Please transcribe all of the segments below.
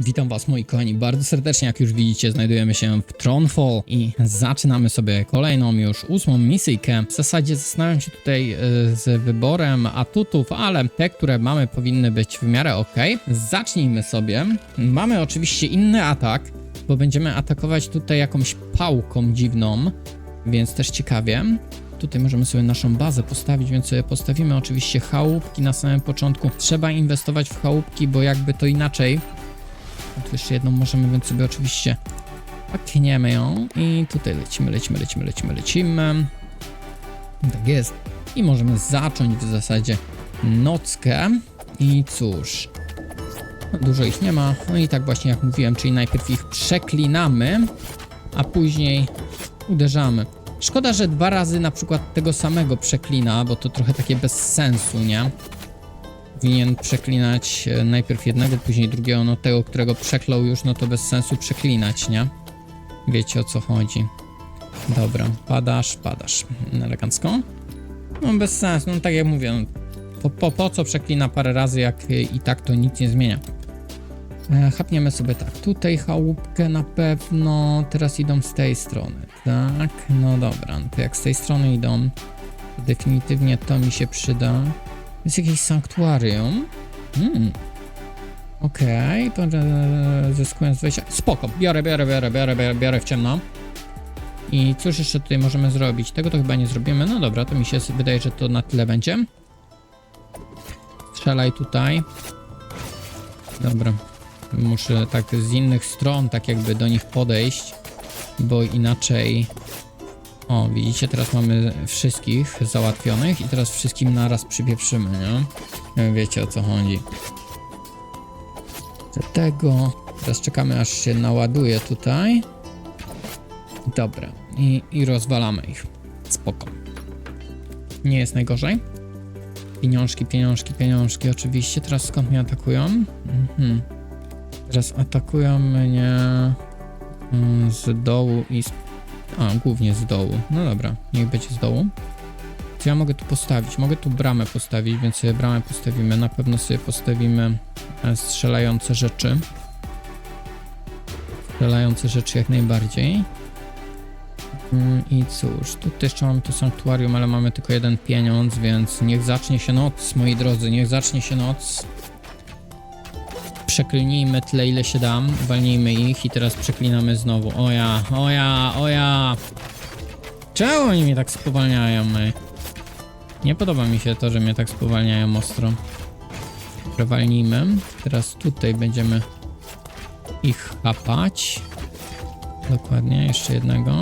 Witam was moi kochani bardzo serdecznie, jak już widzicie znajdujemy się w Tronfall i zaczynamy sobie kolejną już ósmą misyjkę. W zasadzie zastanawiam się tutaj y, z wyborem atutów, ale te, które mamy powinny być w miarę ok. Zacznijmy sobie. Mamy oczywiście inny atak, bo będziemy atakować tutaj jakąś pałką dziwną, więc też ciekawie. Tutaj możemy sobie naszą bazę postawić, więc sobie postawimy oczywiście chałupki na samym początku. Trzeba inwestować w chałupki, bo jakby to inaczej a tu jeszcze jedną możemy, więc sobie oczywiście pakniemy ją i tutaj lecimy, lecimy, lecimy, lecimy, lecimy. Tak jest. I możemy zacząć w zasadzie nockę. I cóż, dużo ich nie ma. No i tak właśnie jak mówiłem, czyli najpierw ich przeklinamy, a później uderzamy. Szkoda, że dwa razy na przykład tego samego przeklina, bo to trochę takie bez sensu, nie? Powinien przeklinać e, najpierw jednego, później drugiego, no tego, którego przeklął już, no to bez sensu przeklinać, nie? Wiecie o co chodzi. Dobra, padasz, padasz. Elegancko. No bez sensu, no tak jak mówię, no, po, po, po co przeklina parę razy, jak e, i tak to nic nie zmienia. E, chapniemy sobie tak, tutaj chałupkę na pewno, teraz idą z tej strony, tak? No dobra, no to jak z tej strony idą, definitywnie to mi się przyda. Jest jakieś sanktuarium. Hmm. Okej, okay. zyskując 20. Spoko, biorę, biorę, biorę, biorę, biorę, biorę w ciemno. I cóż jeszcze tutaj możemy zrobić? Tego to chyba nie zrobimy. No dobra, to mi się wydaje, że to na tyle będzie. Strzelaj tutaj. Dobra. Muszę tak z innych stron, tak jakby do nich podejść, bo inaczej o, widzicie, teraz mamy wszystkich załatwionych i teraz wszystkim naraz przypieprzymy, nie? Wiecie o co chodzi. Do tego. Teraz czekamy aż się naładuje tutaj. Dobra. I, i rozwalamy ich. Spoko. Nie jest najgorzej. Pieniążki, pieniążki, pieniążki. Oczywiście. Teraz skąd mnie atakują? Mhm. Teraz atakują mnie mm, z dołu i z a, głównie z dołu. No dobra, niech będzie z dołu. Co ja mogę tu postawić? Mogę tu bramę postawić, więc sobie bramę postawimy. Na pewno sobie postawimy e, strzelające rzeczy. Strzelające rzeczy jak najbardziej. Mm, I cóż, tutaj jeszcze mamy to sanktuarium, ale mamy tylko jeden pieniądz, więc niech zacznie się noc, moi drodzy, niech zacznie się noc przeklnijmy tyle, ile się dam, walnijmy ich i teraz przeklinamy znowu. Oja, oja, oja! Czemu oni mnie tak spowalniają, my? Nie podoba mi się to, że mnie tak spowalniają ostro. Przewalnijmy. Teraz tutaj będziemy ich chapać. Dokładnie, jeszcze jednego.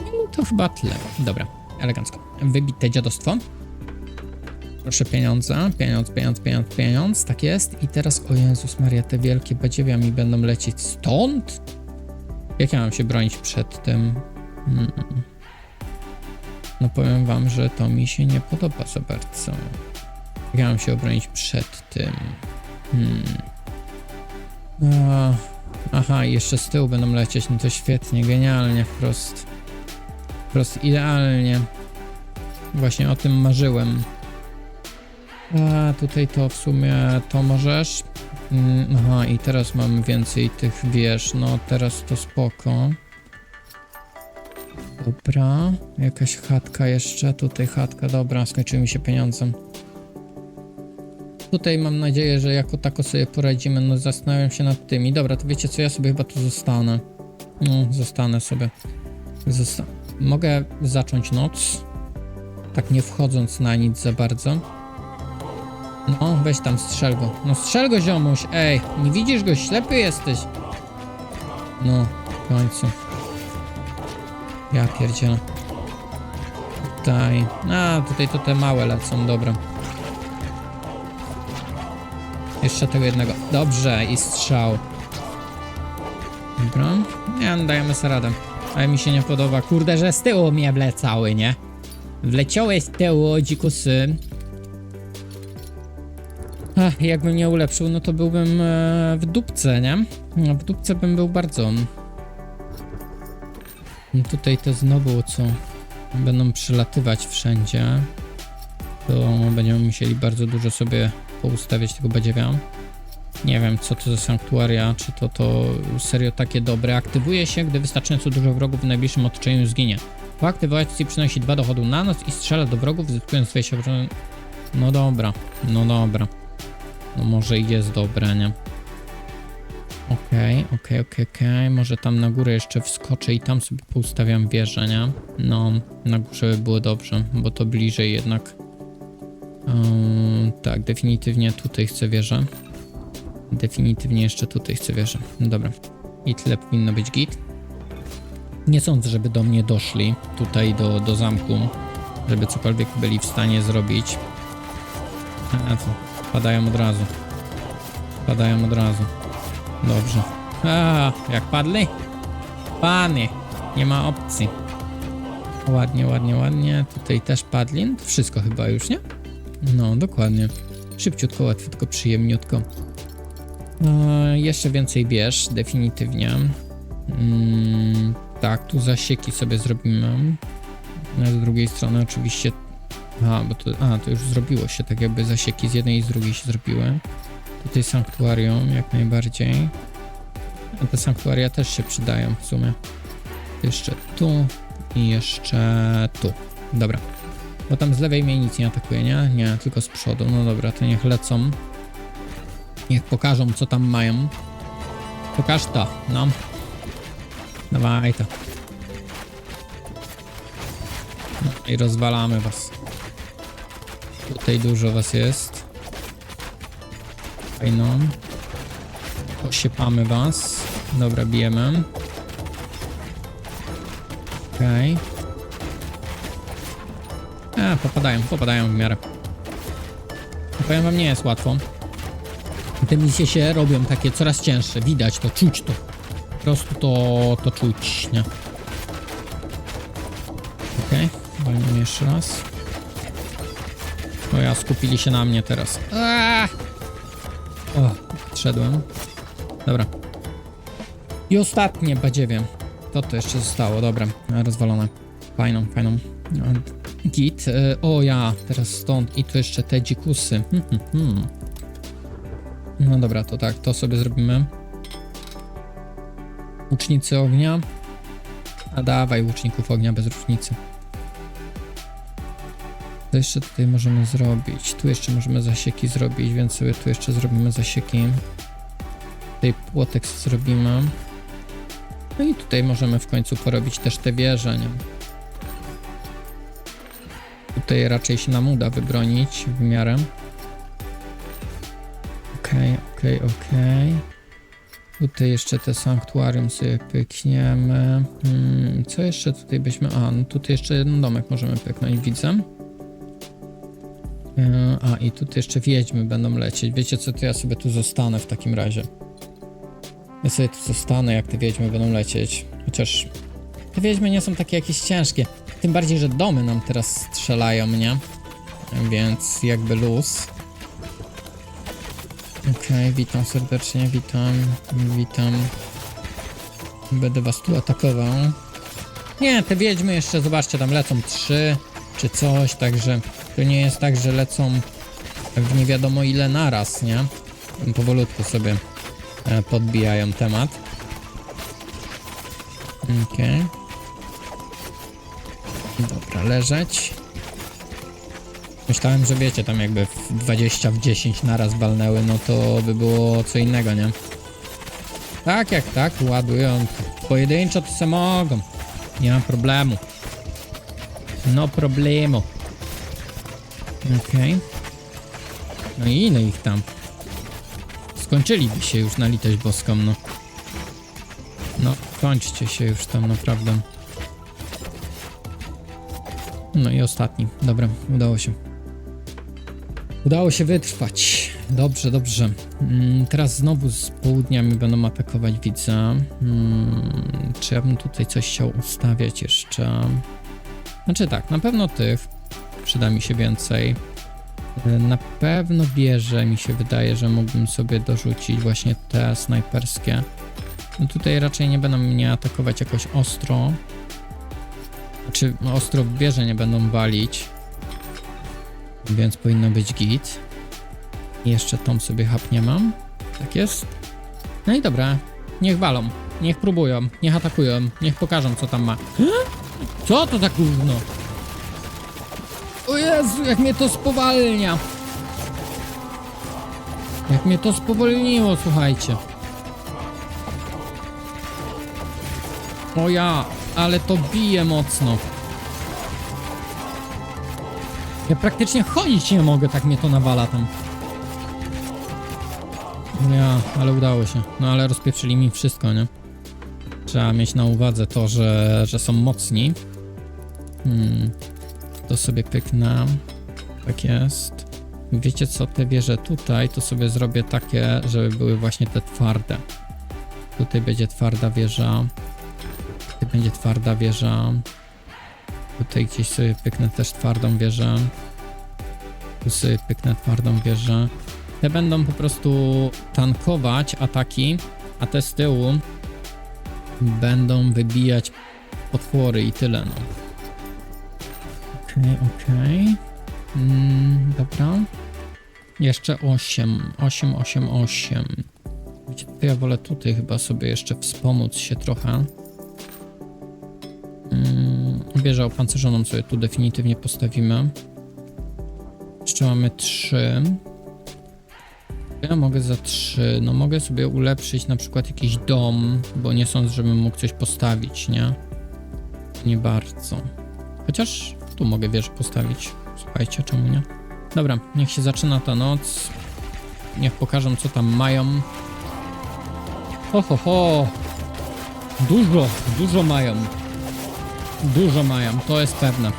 I to chyba tyle. Dobra, elegancko. Wybite dziadostwo. Proszę pieniądze, pieniądz, pieniądz, pieniądz, pieniądz, tak jest. I teraz, o Jezus Maria, te wielkie badziewia mi będą lecieć stąd? Jak ja mam się bronić przed tym? Hmm. No powiem wam, że to mi się nie podoba za bardzo. Jak ja mam się obronić przed tym? Hmm. A, aha, jeszcze z tyłu będą lecieć, no to świetnie, genialnie, wprost. Wprost idealnie. Właśnie o tym marzyłem. A tutaj to w sumie to możesz. Mm, aha, i teraz mam więcej tych wież. No teraz to spoko. Dobra, jakaś chatka jeszcze. Tutaj chatka, dobra, skończyły mi się pieniądze. Tutaj mam nadzieję, że jako tako sobie poradzimy. No zastanawiam się nad tymi. Dobra, to wiecie co, ja sobie chyba tu zostanę. No, zostanę sobie. Zosta Mogę zacząć noc. Tak nie wchodząc na nic za bardzo. No, weź tam, strzel go. No strzel go, ziomuś, ej. Nie widzisz go, ślepy jesteś. No, w końcu. Ja pierdzielę. Tutaj. A, tutaj to te małe lecą, dobra. Jeszcze tego jednego. Dobrze, i strzał. Dobra. Nie, no, dajemy sobie radę. Ale mi się nie podoba. Kurde, że z tyłu mnie wlecały, nie? Wleciały z tyłu, dzikusy. Ach, jakbym nie ulepszył, no to byłbym e, w dupce, nie? No, w dupce bym był bardzo. Tutaj to znowu co? Będą przylatywać wszędzie. To będziemy musieli bardzo dużo sobie poustawiać tego badziewia. Nie wiem, co to za sanktuaria, czy to to serio takie dobre. Aktywuje się, gdy wystarczająco dużo wrogów w najbliższym otoczeniu zginie. Po aktywacji przynosi dwa dochodu na noc i strzela do wrogów, zyskując 20 obrażeń. No dobra, no dobra. No może jest dobre, nie? Okej, okej, okej, okej. Może tam na górę jeszcze wskoczę i tam sobie poustawiam wieżę, nie? No, na górze by było dobrze, bo to bliżej jednak. Ym, tak, definitywnie tutaj chcę wieżę. Definitywnie jeszcze tutaj chcę wieżę. Dobra. I tyle powinno być git. Nie sądzę, żeby do mnie doszli tutaj do, do zamku, żeby cokolwiek byli w stanie zrobić. A co? Padają od razu. Padają od razu. Dobrze. A, jak padli? Panie, nie ma opcji. Ładnie, ładnie, ładnie. Tutaj też padli. No to wszystko chyba już, nie? No, dokładnie. Szybciutko, łatwiutko, przyjemniutko. E, jeszcze więcej bierz, definitywnie. Mm, tak, tu zasieki sobie zrobimy. No, z drugiej strony oczywiście... A, bo to, a, to już zrobiło się, tak jakby zasieki z jednej i z drugiej się zrobiły. Tutaj sanktuarium, jak najbardziej. A te sanktuaria też się przydają w sumie. Jeszcze tu i jeszcze tu. Dobra. Bo tam z lewej mnie nic nie atakuje, nie? Nie, tylko z przodu. No dobra, to niech lecą. Niech pokażą, co tam mają. Pokaż to, no. Dawaj to. No i rozwalamy was. Tutaj dużo was jest. Fajno. Osiepamy was. Dobra, bijemy. Okej. A, popadają, popadają w miarę. Powiem wam, nie jest łatwo. Te misje się robią takie coraz cięższe. Widać to, czuć to. Po prostu to, to czuć, nie? Okej, okay. walniemy jeszcze raz. O ja, skupili się na mnie teraz. Aaaa! O, odszedłem. Dobra. I ostatnie badziewie. To to jeszcze zostało, dobra. Rozwalone. Fajną, fajną. Git. E, O ja, teraz stąd. I tu jeszcze te dzikusy. Hmm, hmm, hmm. No dobra, to tak, to sobie zrobimy. Łucznicy ognia. A dawaj łuczników ognia bez różnicy. Co jeszcze tutaj możemy zrobić? Tu jeszcze możemy zasieki zrobić, więc sobie tu jeszcze zrobimy zasieki. Tutaj płotek zrobimy. No i tutaj możemy w końcu porobić też te wieże, nie? Tutaj raczej się nam uda wybronić w miarę. Okej, okej, okej. Tutaj jeszcze te sanktuarium sobie pykniemy. Hmm, co jeszcze tutaj byśmy... A, no tutaj jeszcze jeden domek możemy pyknąć, widzę. A, i tutaj jeszcze wiedźmy będą lecieć. Wiecie co, to ja sobie tu zostanę w takim razie. Ja sobie tu zostanę, jak te wiedźmy będą lecieć. Chociaż te wiedźmy nie są takie jakieś ciężkie. Tym bardziej, że domy nam teraz strzelają, nie? Więc jakby luz. Okej, witam serdecznie, witam, witam. Będę was tu atakował. Nie, te wiedźmy jeszcze, zobaczcie, tam lecą trzy czy coś, także to nie jest tak, że lecą w nie wiadomo ile naraz, nie? Powolutku sobie e, podbijają temat. Okej. Dobra, leżeć. Myślałem, że wiecie, tam jakby w 20 w 10 naraz walnęły, no to by było co innego, nie? Tak jak tak, ładują. Pojedynczo to se mogą. Nie ma problemu. No problemu. Okej. No i ile ich tam? Skończyliby się już na litość boską, no. No, kończcie się już tam naprawdę. No i ostatni. Dobra, udało się. Udało się wytrwać. Dobrze, dobrze. Mm, teraz znowu z południa mi będą atakować, widzę. Mm, czy ja bym tutaj coś chciał ustawiać jeszcze? Znaczy tak, na pewno tych przyda mi się więcej. Y, Na pewno bierze mi się wydaje, że mógłbym sobie dorzucić właśnie te snajperskie. No tutaj raczej nie będą mnie atakować jakoś ostro. Znaczy ostro w wieże nie będą walić. Więc powinno być git. Jeszcze tą sobie hapnie mam. Tak jest. No i dobra, niech walą, niech próbują, niech atakują, niech pokażą co tam ma. Co to za gówno? O Jezu, jak mnie to spowalnia. Jak mnie to spowolniło, słuchajcie. O ja, ale to bije mocno. Ja praktycznie chodzić nie mogę, tak mnie to nawala tam. Ja, ale udało się. No ale rozpieprzyli mi wszystko, nie? Trzeba mieć na uwadze to, że, że są mocni. Hmm. To sobie pyknę. Tak jest. Wiecie co, te wieże tutaj, to sobie zrobię takie, żeby były właśnie te twarde. Tutaj będzie twarda wieża. Tutaj będzie twarda wieża. Tutaj gdzieś sobie pyknę też twardą wieżę. Tu sobie pyknę twardą wieżę. Te będą po prostu tankować ataki, a te z tyłu będą wybijać potwory i tyle, no. Okej, okej. Mm, dobra. Jeszcze 8. 8, 8, 8. Wiecie, to ja wolę tutaj chyba sobie jeszcze wspomóc się trochę. Mm, wieżę opancerzoną sobie tu definitywnie postawimy. Jeszcze mamy 3. Ja mogę za 3. No mogę sobie ulepszyć na przykład jakiś dom, bo nie sądzę, żebym mógł coś postawić, nie? Nie bardzo. Chociaż tu mogę wieżę postawić. Słuchajcie, czemu nie? Dobra, niech się zaczyna ta noc. Niech pokażą, co tam mają. Ho, ho, ho. Dużo, dużo mają. Dużo mają, to jest pewne.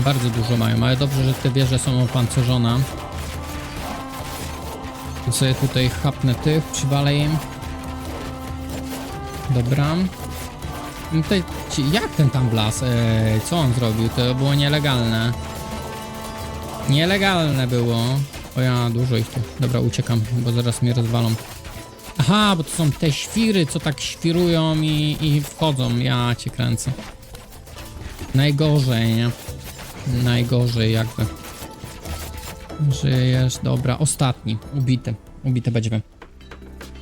Bardzo dużo mają, ale dobrze, że te wieże są opancerzone. To sobie tutaj chapnę tych, przywalę im. Dobra. Tutaj, ci- jak ten tam wlazł? Ej, co on zrobił? To było nielegalne. Nielegalne było. O ja, dużo ich tu. Dobra, uciekam, bo zaraz mnie rozwalą. Aha, bo to są te świry, co tak świrują i, i wchodzą. Ja cię kręcę. Najgorzej, nie? Najgorzej jakby. Żyjesz, dobra. Ostatni, ubity. Ubity będziemy.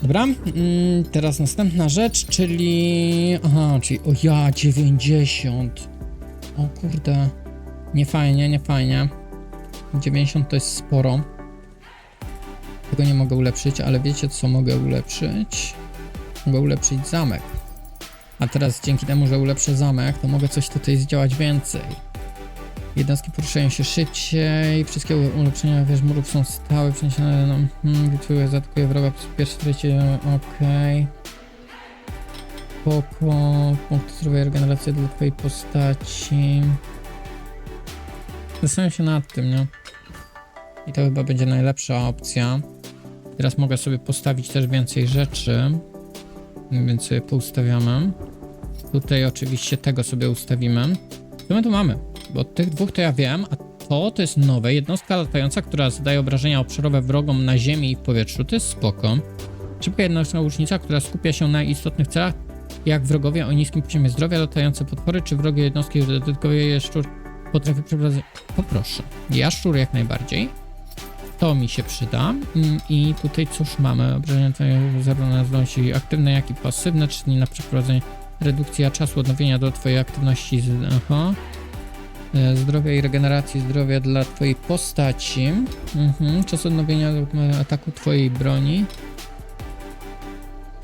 Dobra, mm, teraz następna rzecz, czyli... Aha, czyli... O ja, 90. O kurde. Nie fajnie, nie fajnie. 90 to jest sporo. Tego nie mogę ulepszyć, ale wiecie co mogę ulepszyć? Mogę ulepszyć zamek. A teraz dzięki temu, że ulepszę zamek, to mogę coś tutaj zdziałać więcej. Jednostki poruszają się szybciej, wszystkie ulepszenia wież murów są stałe, przeniesione na... Hmm, wytwóruje, zaatakuje wroga przez pierwsze trzecie, okej. Spoko, punkt zdrowia regeneracji dla twojej postaci. Zastanawiam się nad tym, nie? I to chyba będzie najlepsza opcja. Teraz mogę sobie postawić też więcej rzeczy, więc sobie poustawiamy. Tutaj oczywiście tego sobie ustawimy. Co my tu mamy? Bo tych dwóch to ja wiem, a to to jest nowe. Jednostka latająca, która zadaje obrażenia obszarowe wrogom na ziemi i w powietrzu. To jest spoko. Szybka jednostka łucznica, która skupia się na istotnych celach, jak wrogowie o niskim poziomie zdrowia, latające potwory, czy wrogie jednostki dodatkowe jaszczur potrafi przeprowadzać... Poproszę. Jaszczur jak najbardziej. To mi się przyda. Mm, I tutaj cóż mamy? Obrażenia zarówno zdolności aktywne, jak i pasywne, czyli na przeprowadzenie redukcja czasu odnowienia do twojej aktywności. Z... Aha. E, Zdrowia i regeneracji zdrowia dla twojej postaci. Mhm. Czas odnowienia do ataku twojej broni.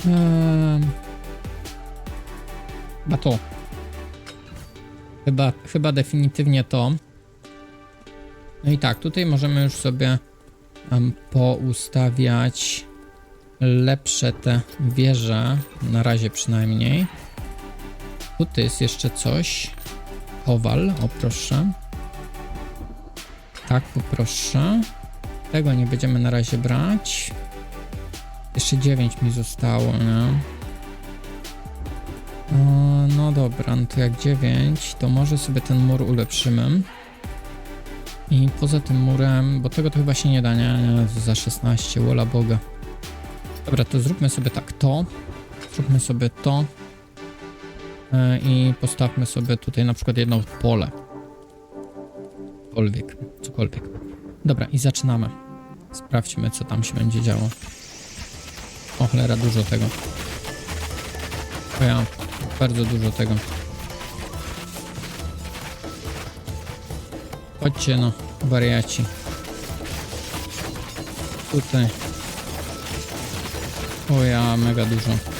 Ehm. Chyba to. Chyba, chyba definitywnie to. No i tak, tutaj możemy już sobie um, poustawiać lepsze te wieże, na razie przynajmniej. Tutaj jest jeszcze coś. Kowal, o proszę. Tak, poproszę. Tego nie będziemy na razie brać. Jeszcze 9 mi zostało, nie? E, No dobra, no to jak 9, to może sobie ten mur ulepszymy. I poza tym murem, bo tego to chyba się nie da, nie? nie za 16, wola Boga. Dobra, to zróbmy sobie tak to. Zróbmy sobie to. E, I postawmy sobie tutaj na przykład jedno pole. Cokolwiek, cokolwiek. Dobra, i zaczynamy. Sprawdźmy, co tam się będzie działo. O cholera, dużo tego. O ja, bardzo dużo tego. Chodźcie no, wariaci. Tutaj. O ja, mega dużo.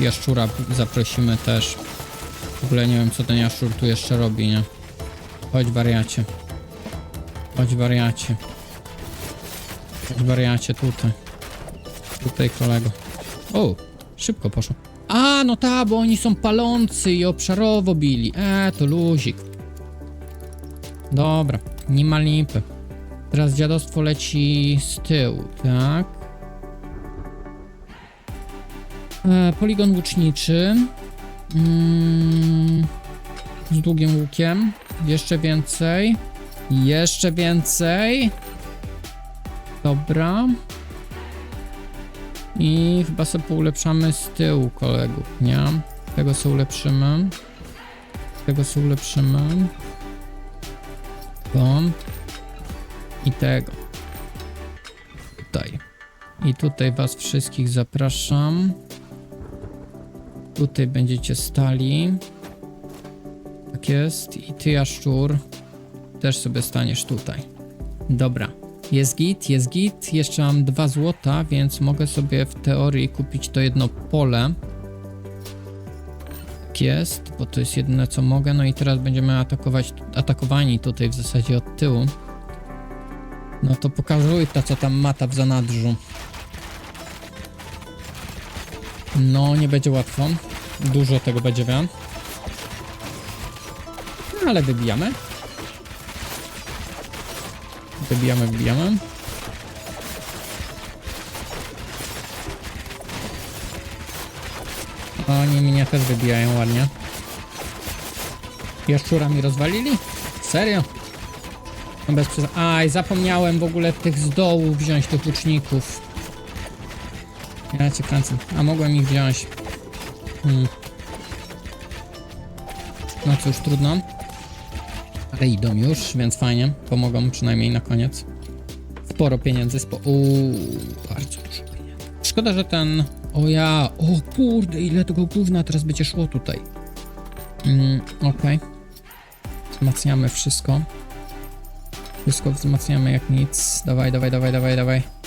Jaszczura zaprosimy też. W ogóle nie wiem, co ten jaszczur tu jeszcze robi, nie? Chodź wariacie. Chodź wariacie. Chodź wariacie tutaj. Tutaj kolego. O, szybko poszło. A, no ta, bo oni są palący i obszarowo bili. E, to luzik. Dobra, nie ma lipy. Teraz dziadostwo leci z tyłu, tak? Poligon łuczniczy. Mm, z długim łukiem. Jeszcze więcej. Jeszcze więcej. Dobra. I chyba sobie poulepszamy z tyłu kolegów, nie? Tego sobie ulepszymy. Tego sobie ulepszymy. To. I tego. Tutaj. I tutaj was wszystkich zapraszam. Tutaj będziecie stali. Tak jest. I ty, Jaszczur, też sobie staniesz tutaj. Dobra. Jest git, jest git. Jeszcze mam dwa złota, więc mogę sobie w teorii kupić to jedno pole. Tak jest, bo to jest jedyne co mogę. No i teraz będziemy atakować, atakowani tutaj w zasadzie od tyłu. No to pokażuj ta, co tam mata w zanadrzu. No, nie będzie łatwo. Dużo tego będzie wiem. No, ale wybijamy. Wybijamy, wybijamy. Oni mnie też wybijają ładnie. Jaszczura mi rozwalili? Serio? No bez przes- Aj, zapomniałem w ogóle tych z dołu wziąć tych łuczników. Ja cię. A mogłem ich wziąć. Hmm. No cóż, trudno. Ale idą już, więc fajnie. Pomogą przynajmniej na koniec. Sporo pieniędzy, spo... Uuu, bardzo dużo pieniędzy. Szkoda, że ten... O ja, o kurde, ile tego gówna teraz będzie szło tutaj. Mm, okej. Wzmacniamy wszystko. Wszystko wzmacniamy jak nic. Dawaj, dawaj, dawaj, dawaj, dawaj.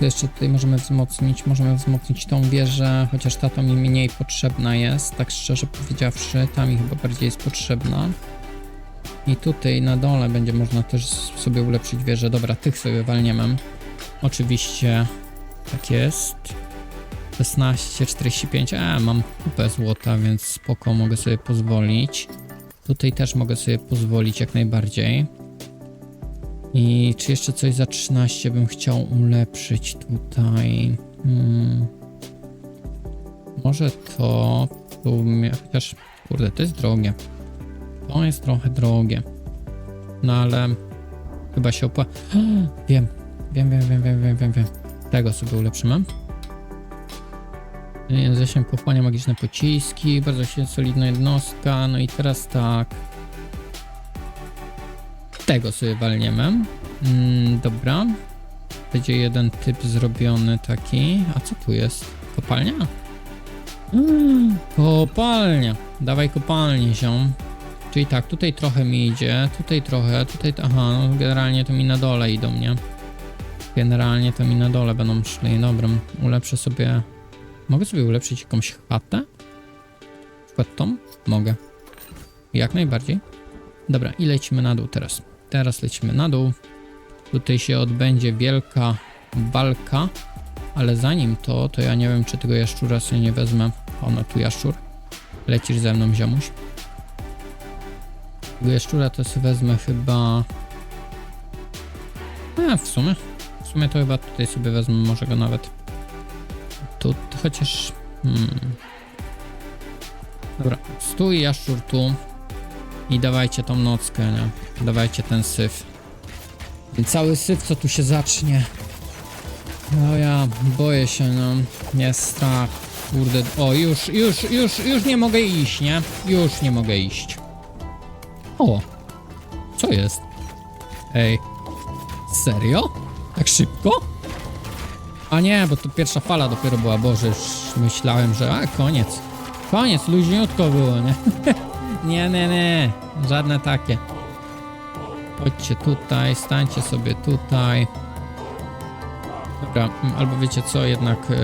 Co jeszcze tutaj możemy wzmocnić? Możemy wzmocnić tą wieżę, chociaż ta to mi mniej potrzebna jest, tak szczerze powiedziawszy. Ta mi chyba bardziej jest potrzebna. I tutaj na dole będzie można też sobie ulepszyć wieżę. Dobra, tych sobie walniemy. Oczywiście tak jest. 16, 45. A, mam kupę złota, więc spoko, mogę sobie pozwolić. Tutaj też mogę sobie pozwolić jak najbardziej. I czy jeszcze coś za 13 bym chciał ulepszyć tutaj? Hmm. Może to sumie, chociaż kurde, to jest drogie. To jest trochę drogie. No ale chyba się opłaca. Wiem, wiem, wiem, wiem, wiem, wiem, wiem, wiem. Tego sobie ulepszymy. Zasięg pochłania magiczne pociski, bardzo się solidna jednostka. No i teraz tak. Tego sobie walniemy. Mm, dobra. Będzie jeden typ zrobiony taki. A co tu jest? Kopalnia? Mm, kopalnia. Dawaj kopalnię, ziom. Czyli tak, tutaj trochę mi idzie, tutaj trochę, tutaj... Aha, no generalnie to mi na dole idą, nie? Generalnie to mi na dole będą szli. Dobra, ulepszę sobie... Mogę sobie ulepszyć jakąś chatę? Przykład tą? Mogę. Jak najbardziej. Dobra, i lecimy na dół teraz. Teraz lecimy na dół. Tutaj się odbędzie wielka walka, ale zanim to, to ja nie wiem, czy tego jaszczura sobie nie wezmę. Ono tu jaszczur. Lecisz ze mną, ziomuś. Tego jaszczura to sobie wezmę chyba... A, w sumie. W sumie to chyba tutaj sobie wezmę, może go nawet... Tu, chociaż... Hmm. Dobra, stój jaszczur tu. I dawajcie tą nockę, nie? Dawajcie ten syf. Cały syf, co tu się zacznie. No ja boję się, no. Jest strach. Kurde, o już, już, już, już nie mogę iść, nie? Już nie mogę iść. O, co jest? Ej, serio? Tak szybko? A nie, bo to pierwsza fala dopiero była, Boże, już myślałem, że a, koniec. Koniec, luźniutko było, nie? nie, nie, nie, żadne takie. Chodźcie tutaj, stańcie sobie tutaj. Dobra, mm, albo wiecie co, jednak e,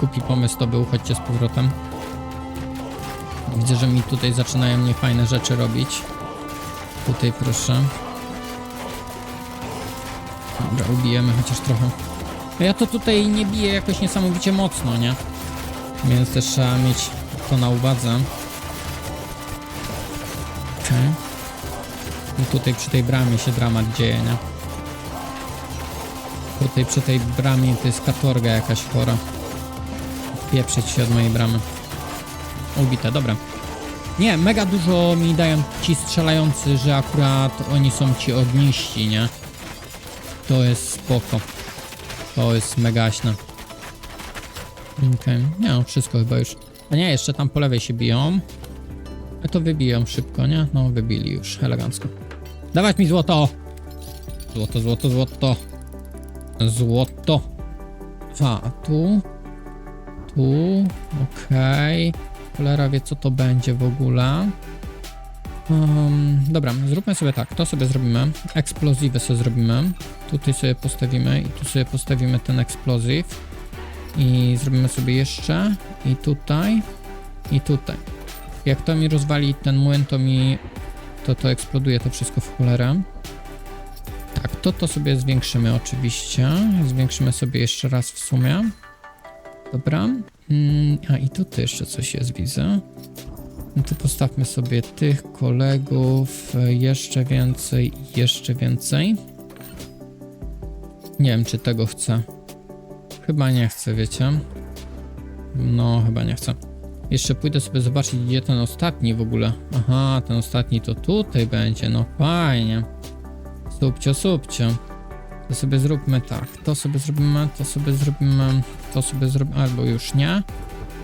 głupi pomysł to był, chodźcie z powrotem. Widzę, że mi tutaj zaczynają niefajne rzeczy robić. Tutaj proszę. Dobra, ubijemy chociaż trochę. Ja to tutaj nie biję jakoś niesamowicie mocno, nie? Więc też trzeba mieć to na uwadze. Okej. I tutaj przy tej bramie się dramat dzieje, nie? Tutaj przy tej bramie to jest katorga jakaś chora. Pieprzyć się od mojej bramy. Ubite, dobra. Nie, mega dużo mi dają ci strzelający, że akurat oni są ci ogniści, nie? To jest spoko. To jest megaśne. Okej, nie no, wszystko chyba już. A nie, jeszcze tam po lewej się biją. A to wybiją szybko, nie? No, wybili już, elegancko. Dawać mi złoto! Złoto, złoto, złoto. Złoto. A tu? Tu, okej. Cholera wie co to będzie w ogóle. Um, dobra, zróbmy sobie tak, to sobie zrobimy. Eksplozywy sobie zrobimy. Tutaj sobie postawimy i tu sobie postawimy ten eksplozyw. I zrobimy sobie jeszcze i tutaj i tutaj. Jak to mi rozwali ten młyn, to mi to to eksploduje to wszystko w cholerę. Tak, to to sobie zwiększymy oczywiście. Zwiększymy sobie jeszcze raz w sumie. Dobra. Mm, a i tutaj jeszcze coś jest, widzę. No to postawmy sobie tych kolegów, jeszcze więcej, i jeszcze więcej. Nie wiem, czy tego chcę. Chyba nie chcę, wiecie. No, chyba nie chcę. Jeszcze pójdę sobie zobaczyć, gdzie ten ostatni w ogóle. Aha, ten ostatni to tutaj będzie, no fajnie. Subcio, subcio. To sobie zróbmy tak, to sobie zrobimy, to sobie zrobimy, to sobie zrobimy, albo już nie.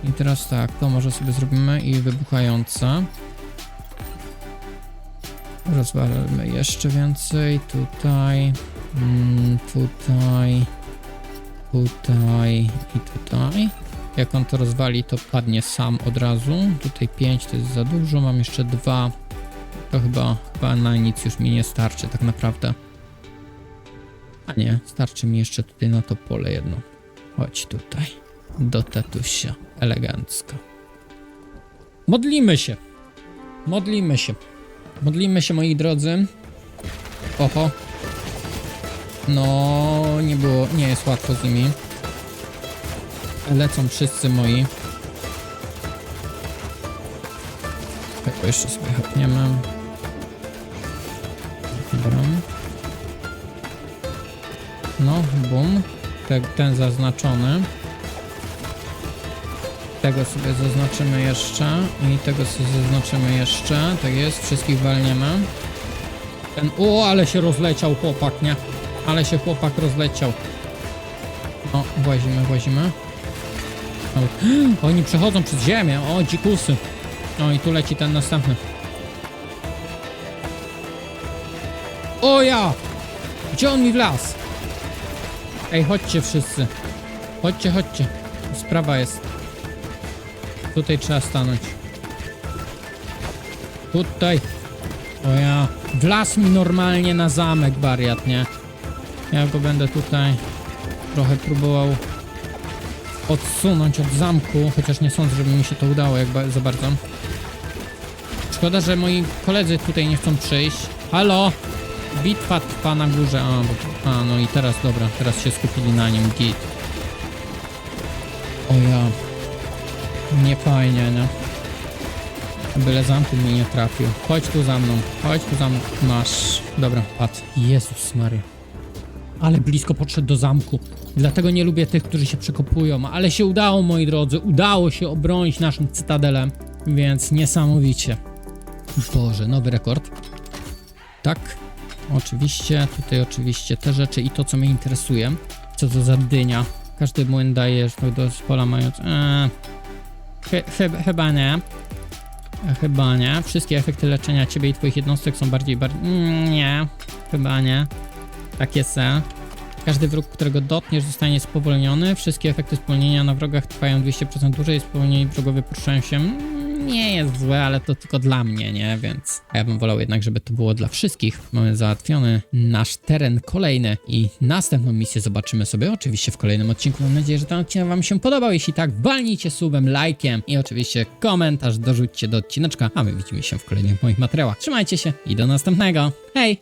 I teraz tak, to może sobie zrobimy i wybuchające. Rozwalmy jeszcze więcej, tutaj, mm, tutaj, tutaj i tutaj. Jak on to rozwali, to padnie sam od razu. Tutaj 5 to jest za dużo, mam jeszcze dwa. To chyba, chyba na nic już mi nie starczy tak naprawdę. A nie, starczy mi jeszcze tutaj na to pole jedno. Chodź tutaj. Do tatusia. Elegancko. Modlimy się. Modlimy się. Modlimy się, moi drodzy. Oho. No, nie było, nie jest łatwo z nimi. Lecą wszyscy moi. Tego jeszcze sobie chapniemy. Dobra. No, bum. Te, ten zaznaczony. Tego sobie zaznaczymy jeszcze. I tego sobie zaznaczymy jeszcze. Tak jest, wszystkich walniemy. Ten, o, ale się rozleciał chłopak, nie? Ale się chłopak rozleciał. No, włazimy, włazimy. Oni przechodzą przez ziemię, o, dzikusy. O, i tu leci ten następny. O ja! Gdzie on mi wlazł? Ej, chodźcie wszyscy. Chodźcie, chodźcie. Sprawa jest. Tutaj trzeba stanąć. Tutaj. O ja. Wlazł mi normalnie na zamek, wariat, nie? Ja go będę tutaj trochę próbował odsunąć od zamku, chociaż nie sądzę, żeby mi się to udało jak ba za bardzo. Szkoda, że moi koledzy tutaj nie chcą przyjść. Halo? Bitwa trwa na górze. A, bo, a, no i teraz, dobra, teraz się skupili na nim, git. O ja. Nie fajnie, nie? Byle zamku mi nie trafił. Chodź tu za mną, chodź tu za mną. Masz. Dobra, padł. Jezus Maria. Ale blisko podszedł do zamku. Dlatego nie lubię tych, którzy się przekopują. Ale się udało, moi drodzy. Udało się obronić naszą cytadelę. Więc niesamowicie. Boże, nowy rekord. Tak. Oczywiście, tutaj oczywiście te rzeczy i to, co mnie interesuje. Co to za dynia. Każdy młyn daje do pola mając... Eee, chy, chyba, chyba nie. E, Chyba nie. Wszystkie efekty leczenia ciebie i twoich jednostek są bardziej... bardziej mm, nie. Chyba nie. Takie se. Każdy wróg, którego dotkniesz, zostanie spowolniony. Wszystkie efekty spowolnienia na wrogach trwają 200% dłużej. Spowolnieni wrogowie poruszają się. Nie jest złe, ale to tylko dla mnie, nie? Więc ja bym wolał jednak, żeby to było dla wszystkich. Mamy załatwiony nasz teren kolejny i następną misję zobaczymy sobie oczywiście w kolejnym odcinku. Mam nadzieję, że ten odcinek Wam się podobał. Jeśli tak, walnijcie subem, lajkiem i oczywiście komentarz dorzućcie do odcineczka, a my widzimy się w kolejnych moich materiałach. Trzymajcie się i do następnego. Hej!